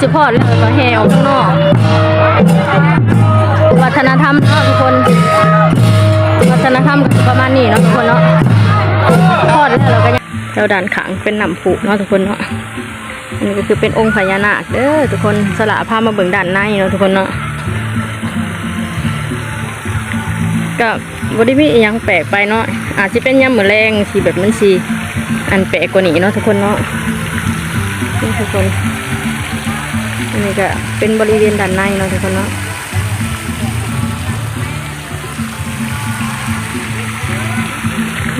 สิพอดแล้วก็แห่ออกข้างนอก วัฒนธรรมเนาะทุกคน วัฒนธรรมก็ประมาณนี้เนาะทุกคนเนาะพอดแล้วเราก็ยังแถวด้านขางเป็นน้ำผุเนาะทุกคนเนาะอันนี้ก็คือเป็นองค์พญานาคเด้อทุกคนสละผ้ามาเบิ่งด้านในเนาะทุกคนเนาะก็บริมีอหยังแปลกไปเนาะอาจจะเป็นยำมือแรงที่แบบมันสีอันแปลกกว่านี้เนาะทุกคนเนาะทุกคน อันนี้ก็เป็นบริเวณด้านในเนาะทุกคนเนาะ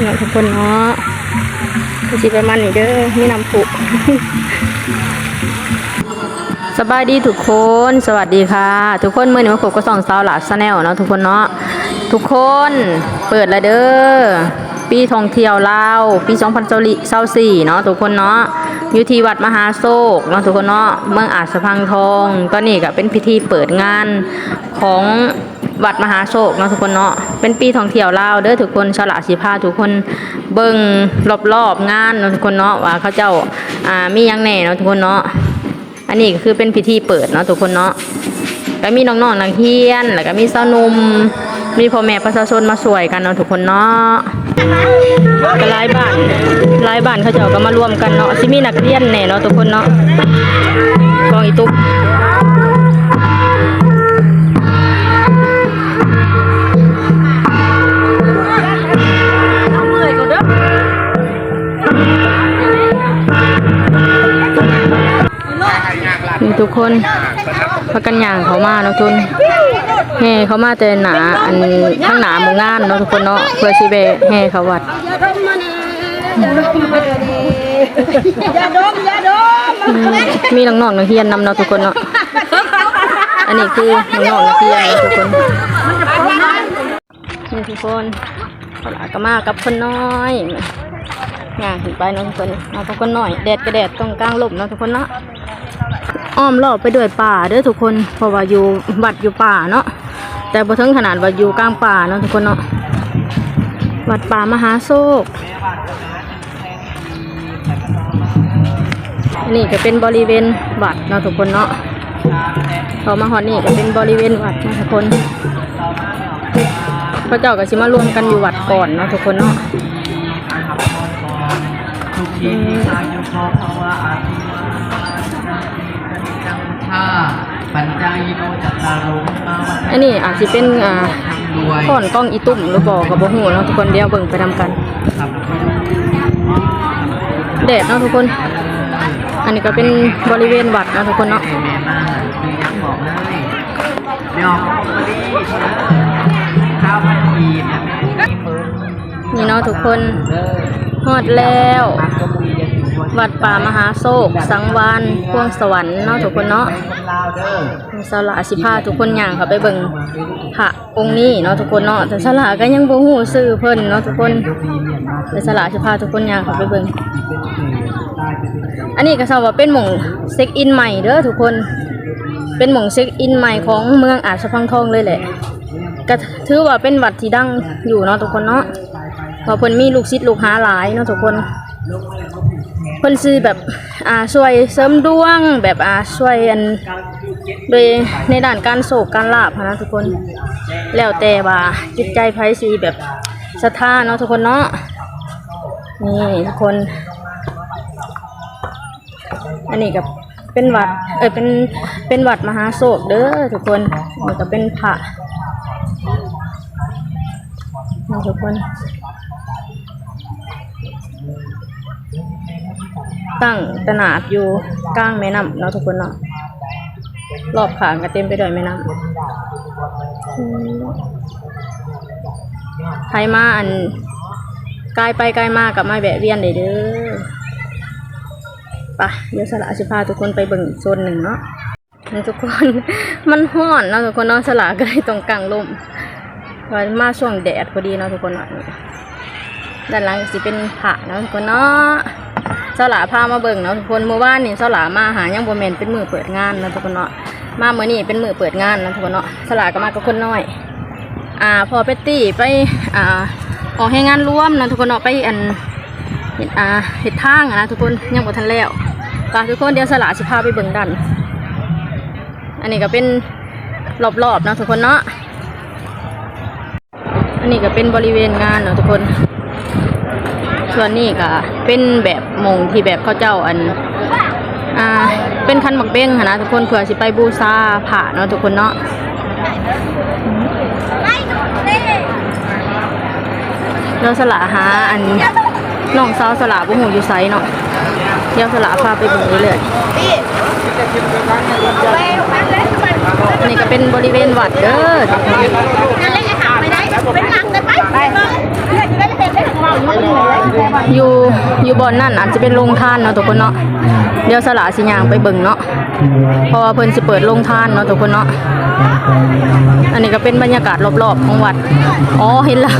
เนาะทุกคนเนาะก็สิประมาณนี้เด้อมีน้ำผุสบายดีทุกคน สวัสดีค่ะ ทุกคนเมื่อนี้มาพบกับสองสาวหลาสแนลเนาะทุกคนเนาะทุกคนเปิดแล้วเด้อ ปีท่องเที่ยวลาวปี2024เนาะทุกคนเนาะอยู่ที่วัดมหาโศกเนาะทุกคนเนาะเมืองอาจสะพังทอง ตอนนี้ก็เป็นพิธีเปิดงานของวัดมหาโศกเนาะทุกคนเนาะเป็นปีท่องเที่ยวลาวเด้อทุกคนฉลาดสิพาทุกคนเบิ่งรอบๆงานเนาะทุกคนเนาะว่าเขาเจ้าอ่ามียังแน่เนาะทุกคนเนาะอันนี้ก็คือเป็นพิธีเปิดเนาะทุกคนเนาะก็มีน้องๆนักเรียน แล้วก็มีสาวนุ่มมีพ่อแม่ประชาชนมาสวยกันเนาะทุกคนเนาะ ก็หลายบ้านหลายบ้านเขาเจ้าก็มารวมกันเนาะสิมีนักเรียนแน่เนาะทุกคนเนาะกองอีตุ๊กนี่ทุกคนพากันย่างเขามาเนาะทุน แห่เขามาแต่หนาอันข้างหนาหมู่งานเนาะทุกคนเนาะเพื่อสิไปแห่เขาวัดอย่าดมอย่าดมอืมมีน้องๆนักเรียนนำเนาะทุกคนเนาะอันนี้คือน้องๆนักเรียนเนาะทุกคนนี่ทุกคนขลาก็มากับคนน้อยงานถึงไปเนาะทุกคนมากับคนน้อยแดดก็แดดตรงกลางลมเนาะทุกคนเนาะ อ้อมรอบไปด้วยป่าเด้อทุกคนเพราะว่าอยู่วัดอยู่ป่าเนาะแต่บ่ถึงขนาดว่าอยู่กลางป่าเนาะทุกคนเนาะวัดป่ามหาโศกนี่ก็เป็นบริเวณวัดเนาะทุกคนเนาะพอมาฮอดนี่ก็เป็นบริเวณวัดนะทุกคนพระเจ้าก็สิมารวมกันอยู่วัดก่อนเนาะทุกคนเนาะ ข้าปัญจาโนจัตารุอันนี้อาจจะเป็นอ่าข้อนกล้องอีตุ่มหรือบอกกับบ่ฮู้เนาะทุกคนเดี๋ยวเบิ่งไปทำกันแดดเนาะทุกคน อันนี้ก็เป็นบริเวณวัดเนาะทุกคนเนาะเอเมมาคือยังบอกเลยเดี๋ยวข้าวผัดชีนะแม่เพิ่มนี่เนาะทุกคนเด้อดแล้ว วัดป่ามหาโศก สังวานพวงสวรรค์เนาะทุกคนเนาะคนลาวเด้อสละสิพาทุกคนย่างเขาไปเบิ่งพระองค์นี้เนาะทุกคนเนาะแต่สละก็ยังบ่ฮู้ชื่อเพิ่นเนาะทุกคนยกมีเมียนมาแต่สละสิพาทุกคนย่างเขาไปเบิ่งอันนี้ก็ทราบว่าเป็นหม่องเช็คอินใหม่เด้อทุกคน เป็นหม่องเช็คอินใหม่ของเมืองอาจสะพังทองเลยแหละก็ถือว่าเป็นวัดที่ดังอยู่เนาะทุกคนเนาะพราะเพิ่นมีลูกศิษย์ลูกหาหลายเนาะทุกคน เพิ่นซื้อแบบอ่าช่วยเสริมดวงแบบอ่าช่วยอันโดยในด้านการโศกการลาบนะทุกคนแล้วแต่ว่าจิตใจไผสิแบบศรัทธาเนาะทุกคนเนาะนี่ทุกคน อันนี้กับเป็นวัดเออเป็นเป็นวัดมหาโศกเด้อทุกคนนี่ก็เป็นพระนี่ทุกคน ตั้งตนาดอยู่กลางแม่น้ำเนาะทุกคนเนาะรอบขางก็เต็มไปด้วยแม่น้ำอืมใครมาอันไกลไปไกลมากับมาแวะเวียนเลยเด้อไปะเดี๋ยวสละสิพาทุกคนไปเบิ่งโซนหนึ่งเนาะทุกคนมันห้อนเนาะทุกคนเนาะสละก็เลยตรงกลางลมว่ามาช่วงแดดพอดีเนาะทุกคนเนาะด้านหลังสิเป็นผาเนาะทุกคนเนาะ สลาพามาเบิ่งเนาะทุกคนเมื่อวานนี่สลามาหายังบ่แม่นเป็นมือเปิดงานนะทุกคนเนาะมาเมื่อนี้เป็นมือเปิดงานนะทุกคนเนาะสลาก็มากับคนน้อย อ่าพอเป็ตตี้ไปอ่าออกให้งานร่วมนะทุกคนเนาะไปอันเฮ็ดอ่าเฮ็ดทางนะทุกคนยังบ่ทันแล้วก็ทุกคนเดี๋ยวสลาสิพาไปเบิ่งดัน อันนี้ก็เป็นรอบๆนะทุกคนเนาะอันนี้ก็เป็นบริเวณงานเนาะทุกคน ส่วนนี้ก็เป็นแบบ มงที่แบบเขาเจ้าอันอ่าเป็นคันหมักเบ้งนะทุกคนเผื่อสิไปบูชาผ่าเนาะทุกคนเนาะเราสละหาอันน้องสาวสละบุหูอยู่ไซเนาะเดี๋ยวสละพาไปบิ่งเรื่อยนี่ก็เป็นบริเวณวัดเด้อนั่นเล่นไอ้หาไปไหนเป็นหลังได้ไหมไป องเรามันเหนื่อยอยู่อยู่บอนนั่นอาจจะเป็นโรงทานเนาะทุกคนเนาะเดี๋ยวสละสิยางไปเบิ่งเนาะเพราะว่าเพิ่นสิเปิดโรงทานเนาะทุกคนเนาะอันนี้ก็เป็นบรรยากาศรอบๆของวัดอ๋อเห็นแล้ว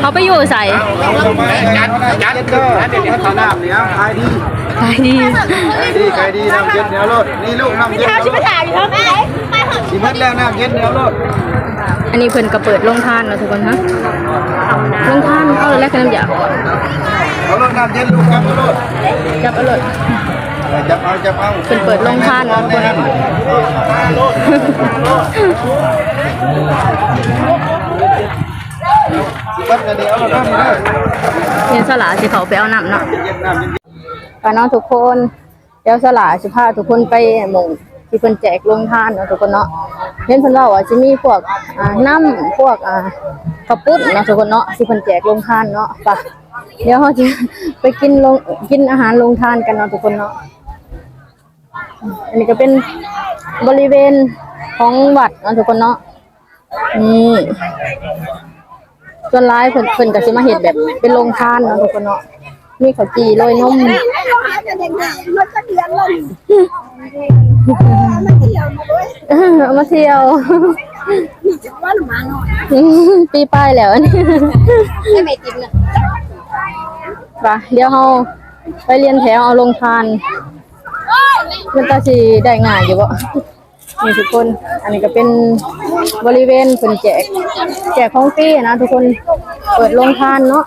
เขาไปอยู่ใส่จัดจัดเด้อเดี๋ยวเขาน้ำเหนียวขายดีขายดีขายดีขายดีน้ำเย็นเหนียวรดนี่ลูกน้ำเย็นเท้าชิบะถ่ายอยู่ท้องไหนไปเถอะสิมัดแล้วน้ำเย็นเหนียวรด อันนี้เพิ่นก็เปิดโรงทานเนาะทุกคนฮะโรงทานเอาเลยแล้วกันน้ำยาเอารดน้ำเย็นลูกครับรดจับเอาเลยจับเอาจับเอาเพิ่นเปิดโรงทานเนาะทุกคนสิมัดกันเหนียวรดน้ำเด้อเนี่ยสลาสิเขาไปเอาน้ำเนาะเย็นน้ำเย็นไปเนาะทุกคนเดี๋ยวสลาสิพาทุกคนไปหมอง ที่เพิ่นแจกโรงทานเนาะทุกคนเนาะเห็นเพิ่นเล่าว่าจะมีพวกอ่าน้ำพวกอ่าข้าวปุ้นเนาะทุกคนเนาะที่เพิ่นแจกโรงทานเนาะไปเดี๋ยวเราจะไปกินโรงกินอาหารโรงทานกันเนาะทุกคนเนาะอันนี้ก็เป็นบริเวณของวัดเนาะทุกคนเนาะนี่ส่วนร้ายเพิ่นเพิ่นก็สิมาเฮ็ดแบบเป็นโรงทานเนาะทุกคนเนาะ มีข้าวจี่โรยนมมันก็เดียงเลยมันเดียวมาด้วยเอามาเที่ยวว่าหรือมาหน่อยปีป้ายแล้วอันนี้ไม่ไม่จริงนะไปเดี๋ยวเราไปเรียนแถวเอาลงทานมันตาสีได้ง่ายอยู่บ่นี่ทุกคน อันนี้ก็เป็นบริเวณเป็นแจก แจกของฟรีนะทุกคน เปิดลงทานเนาะ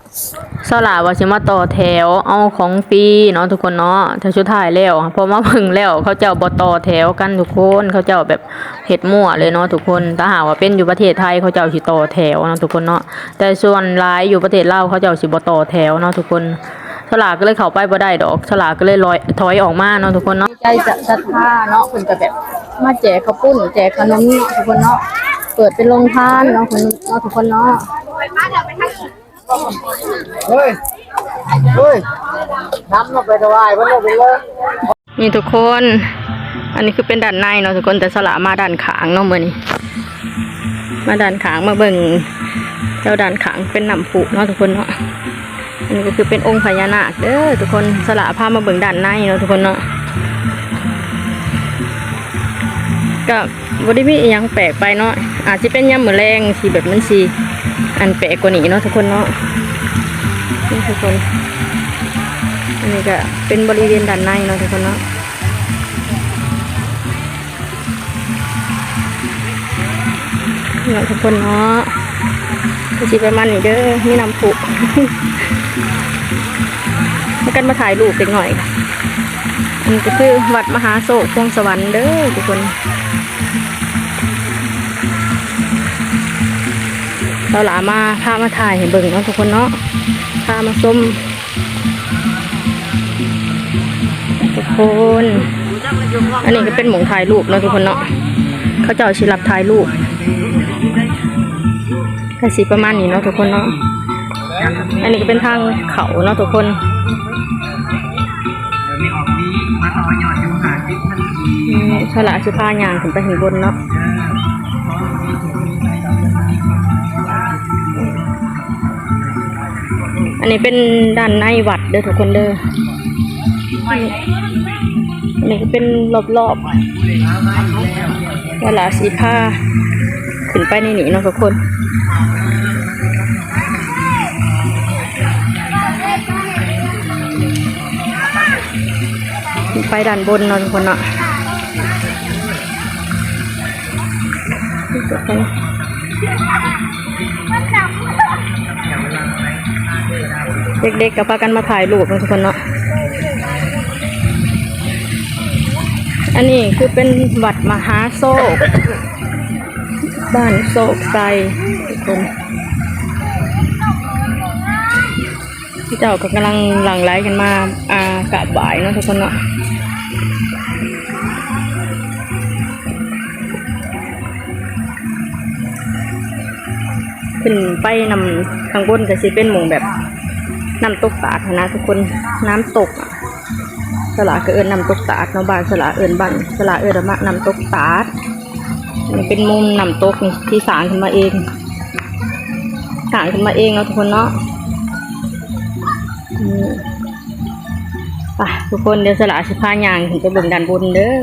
สลาว่าสิมาต่อแถวเอาของฟรีเนาะทุกคนเนาะถ้าชุดท้ายแล้วพอมาพิ่งแล้วเขาเจ้าบ่ต่อแถวกันทุกคนเขาเจ้าแบบเฮ็ดมั่วเลยเนาะทุกคนถ้าหากว่าเป็นอยู่ประเทศไทยเขาเจ้าสิต่อแถวเนาะทุกคนเนาะแต่ส่วนหลายอยู่ประเทศลาวเขาเจ้าสิบ่ต่อแถวเนาะทุกคนสลากก็เลยเข้าไปบ่ได้ดอกสลากก็เลยลอยถอยออกมาเนาะทุกคนเนาะใจจะศรัทธาเนาะเพิ่นก็แบบมาแจกข้าวปุ้นแจกขนมเนาะทุกคนเนาะ เปิดเป็นโรงทานเนาะเพิ่นเนาะทุกคนเนาะเฮ้ยเฮ้ยน้ำลงไปถวายมันลงไปเลยนี่ทุกคน อันนี้คือเป็นด้านในเนาะทุกคนแต่สละมาด้านขางเนาะมื้อนี้ มาด้านขางมาเบิ่งเจ้าด้านขางเป็นน้ำผุเนาะทุกคนเนาะอันนี้ก็คือเป็นองค์พญานาคเด้อทุกคนสละพามาเบิ่งด้านในเนาะทุกคนเนาะก็บ่ ได้มีอหยังแปลกไปเนาะอาจจะเป็นยามมื้อแรงที่แบบมันสิอันแปลกกว่านี้เนาะทุกคนเนาะนี่ทุกคนอันนี้ก็เป็นบริเวณด้านในเนาะทุกคนเนาะเนาะทุกคนเนาะก็สิประมาณนี้เด้อมีน้ำผุมากันมาถ่ายรูปเป็นหน่อยอันนี้ก็คือวัดมหาโศกพวงสวรรค์เด้อทุกคน เราหลามาพามาถ่ายให้เบิ่งเนาะทุกคนเนาะพามาส้มทุกคน อันนี้ก็เป็นหมงถ่ายรูปเนาะทุกคนเนาะเขาเจ้าชิรับถ่ายรูปก็สีประมาณนี้เนาะทุกคนเนาะอันนี้ก็เป็นทางเขาเนาะทุกคนมีออกนี้มาต่อยอดอยู่หาจิ๊กมันนี่ฉลาชิพายางขึ้นไปถึงบนเนาะ นนี้เป็นด้านในวัดเด้อทุกคนเด้อนนี้ก็เป็นรอบๆเวลาสีผ้าขึ้นไปในนี้เนาะทุกคนขึ้นไปด้านบนนาะทุกคนเนาะทุก เด็กๆกับพากันมาถ่ายรูปทุกคนเนาะ อันนี้คือเป็นวัดมหาโศก บ้านโศกไซทุกคนที่เจ้าก็กำลังหลั่งไหลกันมาอ่ากราบไหว้เนาะทุกคนเนาะขึ้นไปนำทางบนก็สิเป็นหมองแบบ น้ำตกตาดนะทุกคนน้ำตกสลาก็เอิญนำตกตาดเนาะบ้านสลาเอิญบ้านสลาเอิญมานำตกตาดมันเป็นมุมน้ำตกนี่ที่สร้างขึ้นมาเองสร้างขึ้นมาเองเนาะทุกคนเนาะไปทุกคนเดี๋ยวสลาสิพายางขึ้นไปเบิ่งด้านบนเด้อ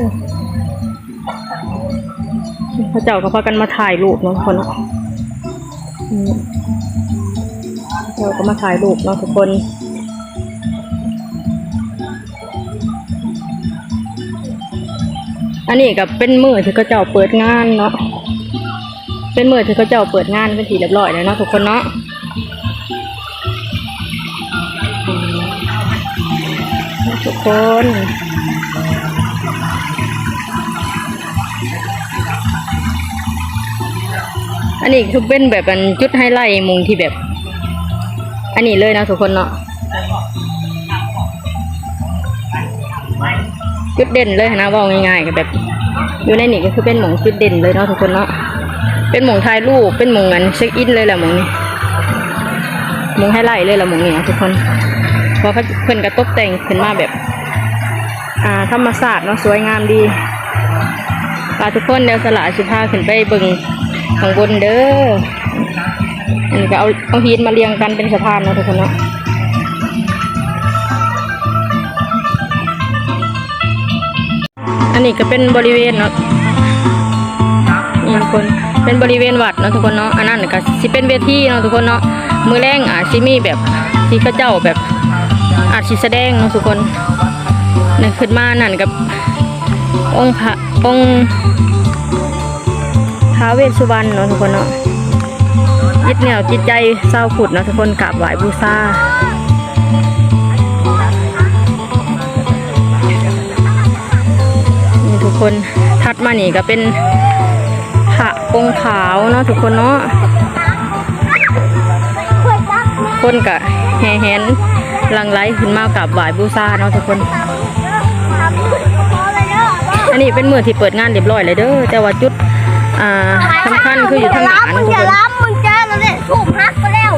พระเจ้าก็พากันมาถ่ายรูปเนาะทุกคน เราก็มาถ่ายรูปเนาะทุกคนอันนี้ก็เป็นมือที่เขาเจ้าเปิดงานเนาะ เป็นมือที่เขาเจ้าเปิดงานเป็นทีเรียบร้อยแล้วเนาะทุกคนเนาะทุกคน อันนี้คือเป็นแบบอันจุดไฮไลท์มุงที่แบบ อันนี้เลยนะทุกคนเนาะจุดเด่นเลยนะว่าง่ายๆก็แบบ อยู่ในนี่ก็คือเป็นหมองจุดเด่นเลยเนาะทุกคนเนาะเป็นหมองถ่ายรูปเป็นหมองเงินเช็คอินเลยแหละหมองนี้หมองให้ไล่เลยแหละหมองนี้ทุกคนเพราะเพิ่อนกระตกแต่งขึ้นมาแบบ อ่าธรรมศาสตร์เนาะสวยงามดีปาทุกคนเดี๋ยวสละสิพาขึ้นไปบิ่งข้างบนเด้อ นนี้ก็เอาเอาหินมาเรียงกันเป็นสะพานเนาะทุกคนเนาะอันนี้ก็เป็นบริเวณเนาะนี่ทุกคนเป็นบริเวณวัดเนาะทุกคนเนาะอันนั้นก็สิเป็นเวทีเนาะทุกคนเนาะมือแรงอาจสิมีแบบที่เขาเจ้าแบบอาจสิแสดงเนาะทุกคนนั่นขึ้นมานั่นกับองค์พระองค์ท้าเวสสุวรรณเนาะทุกคนเนาะ ยึดเหนี่ยวจิตใจเศร้าขุดนะทุกคนกราบไหว้บูชานี่ทุกคนถัดมานี่ก็เป็นพระองค์ขาวเนาะทุกคนเนาะคนกะแห่แหนหลังไหลขึ้นมากับไหวบูชาเนาะทุกคนอันนี้เป็นมือที่เปิดงานเรียบร้อยเลยเด้อแต่ว่าจุดอ่าสำคัญคืออยู่ทางหลังทุกคน ถูกฮักไปแล้ว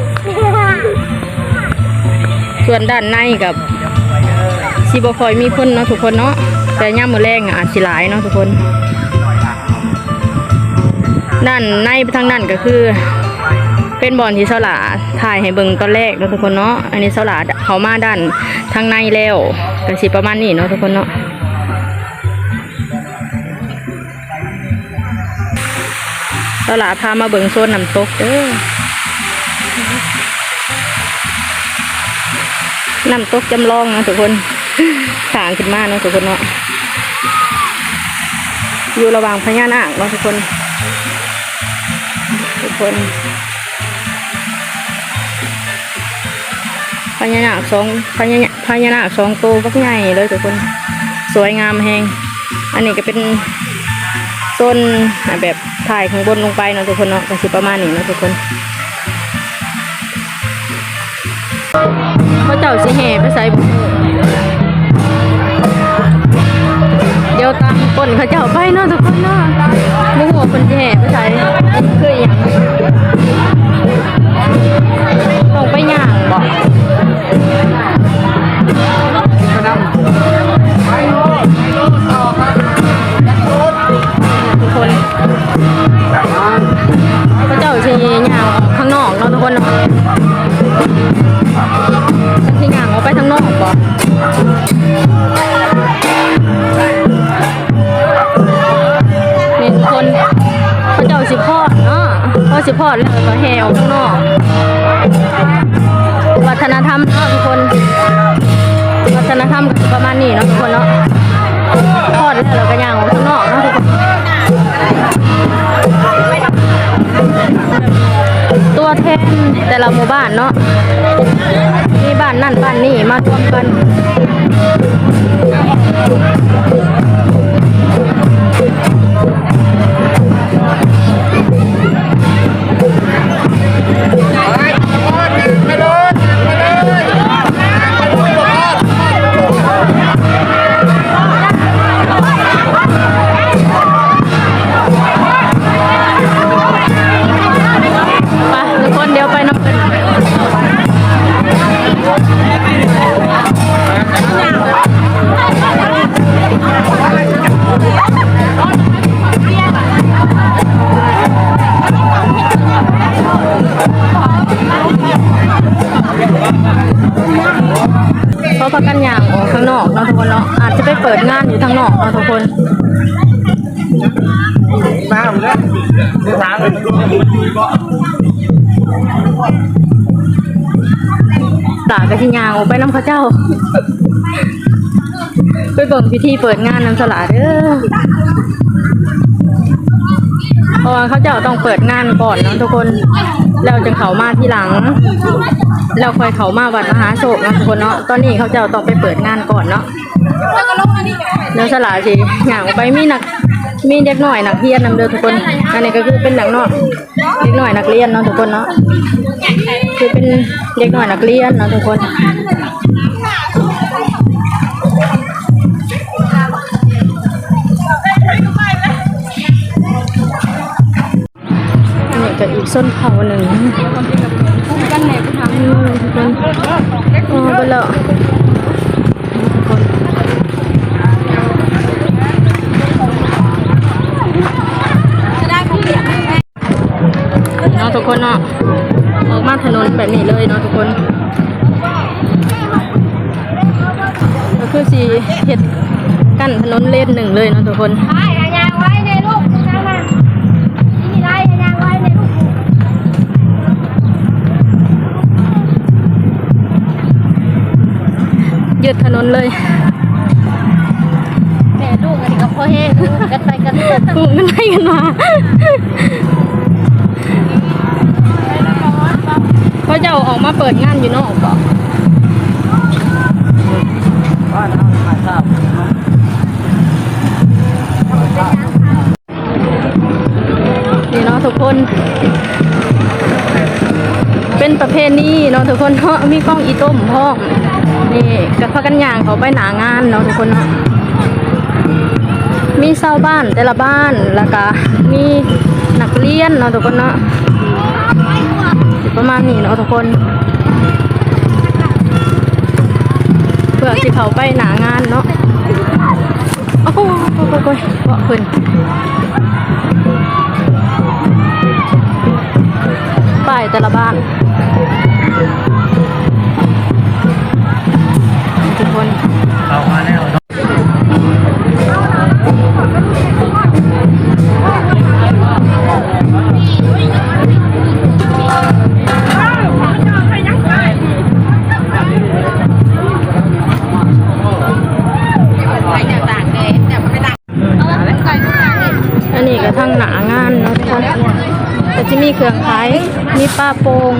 ส่วนด้านในกับซีบคอยมีคนเนาะทุกคนเนาะแต่ย่ามมือแรงอะอาจสิหลายเนาะทุกคน ด้านในทางนั้นก็คือ เป็นบอลที่เสลาถ่ายให้เบิ่งตอนแรกเนาะทุกคนเนาะอันนี้เสลาเขามาด้านทางในแล้วก็สิประมาณนี้เนาะทุกคนเนาะเสลาพามาเบิ่งโซนน้ำตกเด้อ น้ำตกจำลองนะทุกคนสางขึ้นมาเนาะทุกคนเนาะอยู่ระหว่างพญานาคเนาะทุกคน ทุกคนพญานาคสองพญาพญานาคสองตัวบักใหญ่เลยทุกคน สวยงามแฮงอันนี้ก็เป็นโซนแบบถ่ายข้างบนลงไปเนาะทุกคนเนาะก็สิประมาณนี้เนาะทุกคน เขาเจ้าสิแห่ไปใส่บุเดี๋ยวตามก้นเขาเจ้าไปเนาะทุกคนเนาะบุหัวคนสิแห่ไปใส่คืออย่างต้องไปย่างบอกทุ ตากระทิยางออกไปน้ำเข้าเจ้า ไปเบิ่งพิธีเปิดงานน้ำสลาเด้อเพราะว่าเขาเจ้าต้องเปิดงานก่อนเนาะทุกคนแล้วจึงเขามาที่หลังแล้วค่อยเขามาวัดมหาโศกเนาะทุกคนเนาะตอนนี้เขาเจ้าต้องไปเปิดงานก่อนเนาะน้ำสลาสิอย่างออกไปมีนัก มีเด็กหน่อยนักเรียนนำเด้อทุกคน อันนี้ก็คือเป็นหนังเนาะเด็กหน่อยนักเรียนเนาะทุกคนเนาะ คือเป็นเด็กหน่อยนักเรียนเนาะทุกคนอันนี้ก็อีกส้นเผาหนึ่งกันไหนก็ทำทุกคนอ๋อไปแล้ว ถนนแบบนี้เลยเนาะทุกคนก็คือสีเห็ดกั้นถนนเลนหนึ่งเลยเนาะทุกคนไอ้ยางไว้ในลูกนะมานี่ได้ยางไว้ในลูกยืดถนนเลยแม่ลูกอันนี้ก็พ่อแห้ลูกกันไปกันถูกกันได้กันมา เจะอาออกมาเปิดงานอยู่นอกก่อนบ้านเราขายข้าวนี่เนาะทุกคน เป็นประเพณีเนาะทุกคนเนาะมีกล้องอีต้มพ่อมนี่กระพากันย่างเขาไปหนางานเนาะทุกคนเนาะมีเศร้าบ้านแต่ละบ้านแล้วก็มีนักเรียนเนาะทุกคนเนาะ ประมาณนี้เนาะทุกคน เพื่อที่เขาไปหนางานเนาะโอ้โหโอ้โหโอ้โหเกาะขึ้นป้ายแต่ละบ้านทุกคนเอามาแล้ว รื่องขายมีปลาโปง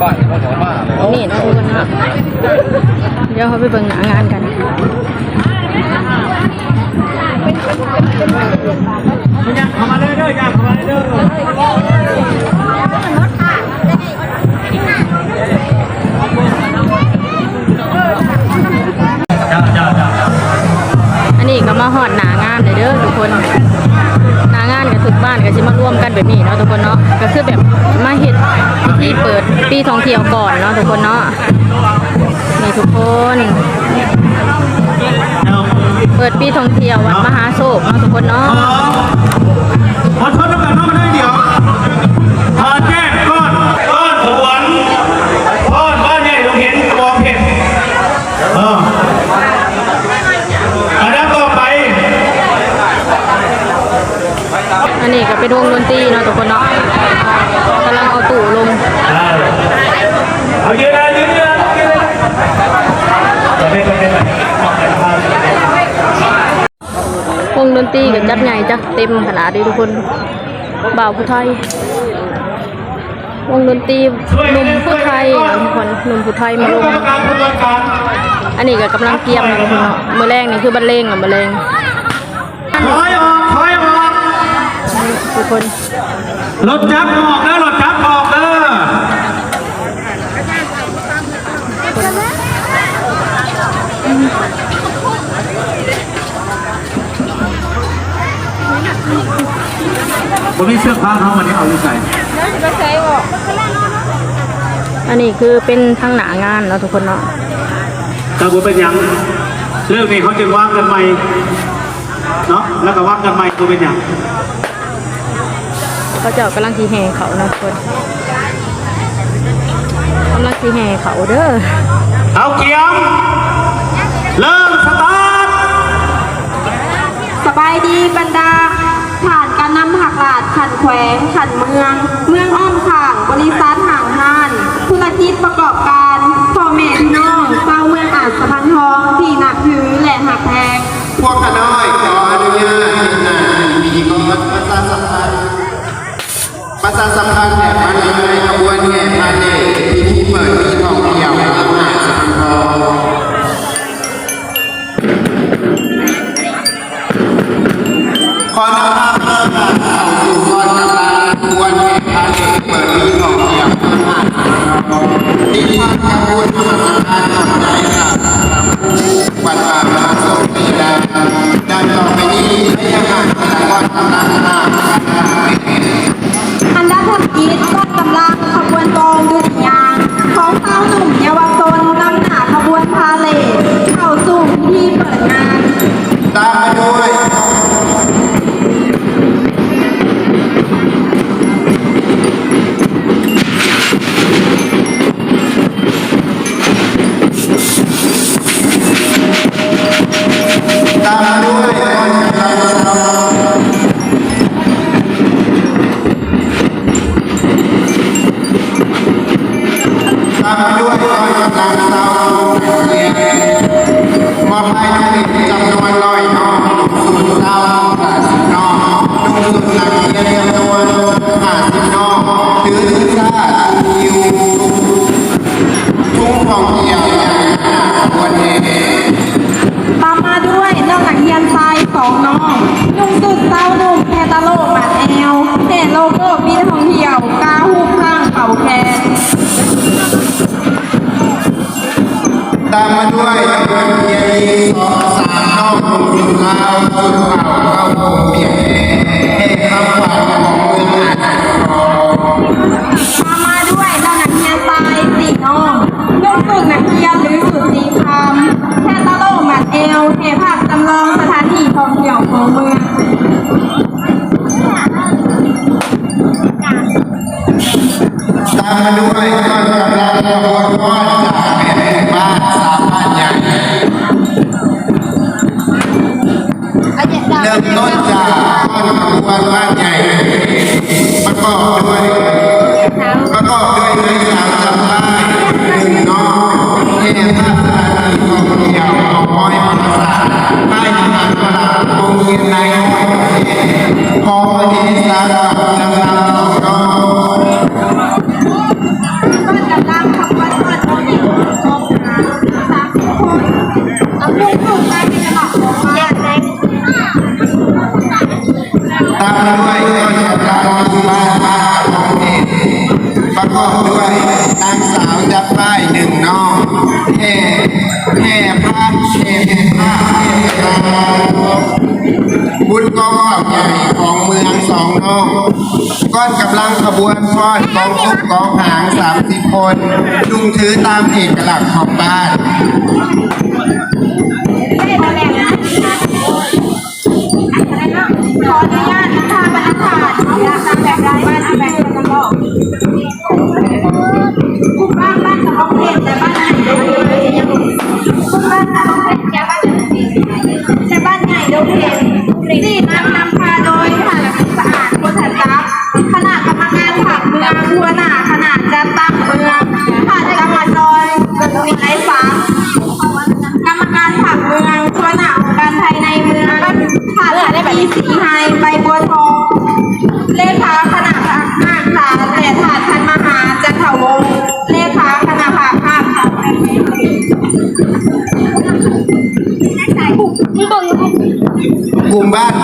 บ้านเขาขอมาเลยนี่เนะทุกคนเนาะเดี๋ยวเขาไปเบิ่งหนางานกันเข้ามาเลยเด้ออยากเข้ามาเลยเด้อเจ้าเจ้าเจ้าอันนี้ก็มาหอดหนางานเลยเด้อทุกคนางานกับทุกบ้านก็จะมาร่วมกันแบบนี้เนาะทุกคนเนาะก็คือแบบมาเฮ็ดพิธีเปิดปีท่องเที่ยวก่อนเนาะทุกคนเนาะนี่ทุกคน เปิดปีท่องเที่ยววัดมหาโศกเนาะทุกคนเนาะขอโทษน้ำกันเข้ามาได้เดี๋ยว นนี้ก็เป็นวงดนตรีเนาะทุกคนเนาะกำลังเอาตู่ลงอ่าเยืนนะยืนยืนยืนะวงดนตรีกับจัดใหญ่จัดเต็มขนาดนี้ทุกคนบ่าวผู้ไทยวงดนตรีหนุ่มผู้ไทยทุกคนหนุ่มผู้ไทยมาลงกรรมการกรรมการอันนี้ก็กำลังเตรียมเนาะทุกคนเนาะมือแรงนี่คือบรรเลงเนาะบรรเลง ทุกคนรถจักรออกนะรถจักรออกเด้อผมมีเสื้อผ้าเขาวันนี้เอาอยู่ใส่อันนี้คือเป็นทางหนางานเนาะทุกคนเนาะแต่ผมเป็นยังเรื่องนี้เขาจะว่างกันใหม่เนาะแล้วก็ว่างกันใหม่ตัวเป็นยัง เขาจะกำลังทีแหงเขานะคนกำลังทีแหงเขาเด้อเอาเกียมเริ่มสตาร์ทสบายดีบรรดาผ่านการนำหักหลาดขันแขวงขันเมือง เมืองอ้อมข่างบริษัทห่างห้านธุรกิจประกอบการพ่อแม่พี่น้องเจ้าเมืองอาจสะพันทองที่นักถือแหล่หักแพงพวกขน้อยขออนุญาตนานมีกองรัฐประชาสัมพันธ์ ประชาสัมพันธ์แห่พาณิชย์ในขบวนแห่พาณิชย์พิธีเปิดปีท่องเที่ยวมหาสารคามขอนำภาพเริ่มการเข้าสู่กอนกำลังขบวนแห่พาณิชย์เปิดปีท่องเที่ยวมหาสารคามที่ภาคกบุญธรรมสถานทำได้ ต กอบด้วยนางสาวจับป้ายหนึ่งน้องแห่แห่พระเชนพระเทพกลาบุญกองใหญ่ของเมืองสองน้องก้อนกำลังขบวนฟ้อนกองทุกกองหางสามสิบคนลุงถือตามเอกลักษณ์ของบ้าน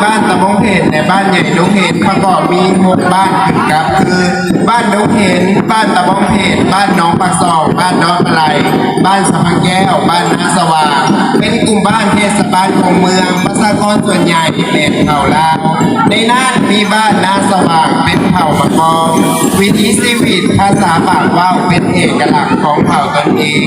บ้านตะบงเพนในบ้านใหญ่นกเห็นประกอบมีหกบ้านครับคือ บ้านนกเห็น บ้านตะบงเพนบ้านน้องปักซองบ้านน้องปลายบ้านสะพังแก้ว บ้านนาสว่าง เป็นกลุ่มบ้านเทศบาลของเมืองประชากรส่วนใหญ่เป็นเผ่าลาวในนั้นมีบ้านนาสว่างเป็นเผ่าปะกองวิถีชีวิตภาษาปากว่าวเป็นเอกลักษณ์ของเผ่าตนเอง